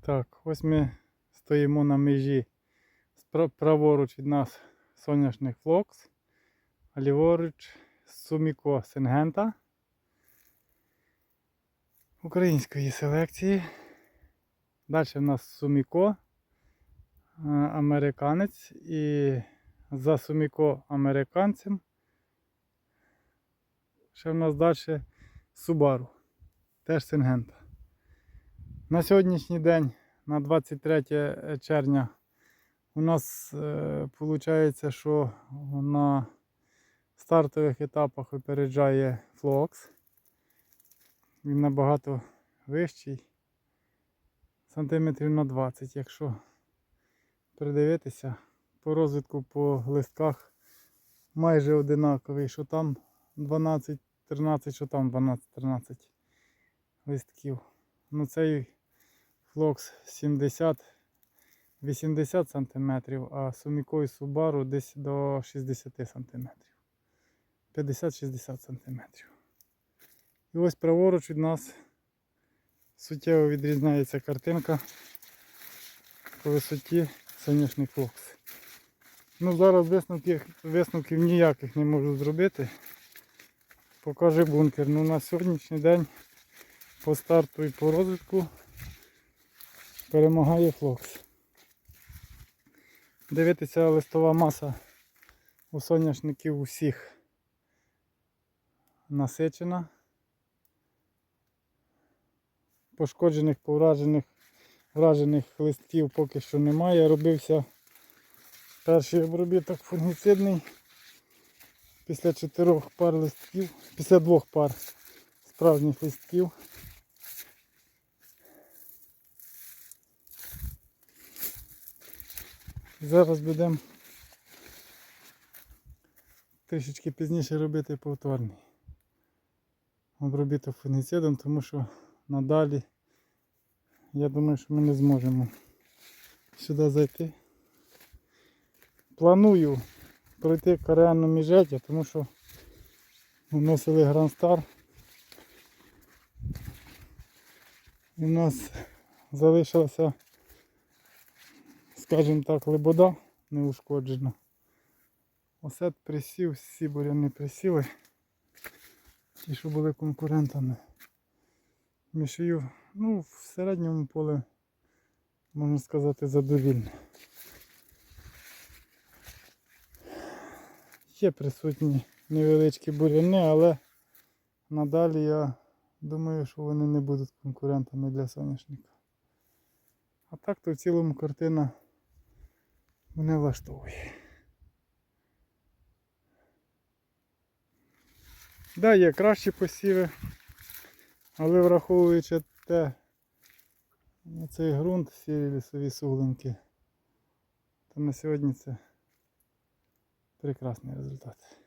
Так, ось ми стоїмо на межі. Праворуч від нас соняшник флокс, а ліворуч суміко сингента української селекції. Далі в нас суміко е, американець і за суміко американцем ще в нас далі Subaru, теж сингента. На сьогоднішній день, на 23 червня, у нас виходить, що на стартових етапах випереджає Флокс. Він набагато вищий, сантиметрів на 20. Якщо придивитися, по розвитку по листках майже одинаковий, що там 12-13, що там 12-13 листків. Ну цей флокс 70 80 см, а суміко і Subaru десь до 60 см. 50-60 см. І ось праворуч від нас суттєво відрізняється картинка по висоті соняшний флокс. Ну зараз висновків, висновків ніяких не можу зробити. Покаже бункер. Ну на сьогоднішній день по старту і по розвитку перемагає флокс. Дивитися листова маса у соняшників усіх насичена. Пошкоджених, повражених, вражених листків поки що немає. Робився перший обробіток фунгіцидний після чотирьох пар листків, після двох пар справжніх листків. Зараз будемо трішечки пізніше робити повторний обробіток фунгіцидом, тому що надалі я думаю, що ми не зможемо сюди зайти. Планую пройти кореальну міжеття, тому що вносили Star. І в нас залишилася, скажімо так, лебода неушкоджена. Осет присів, всі буряни присіли. Ті, що були конкурентами. Мішію, ну, в середньому поле, можна сказати, задовільне. Є присутні невеличкі буряни, але надалі я думаю, що вони не будуть конкурентами для соняшника. А так то в цілому картина мене влаштовує. Да, є кращі посіви, але враховуючи те, цей ґрунт, сірі лісові суглинки, то на сьогодні це прекрасний результат.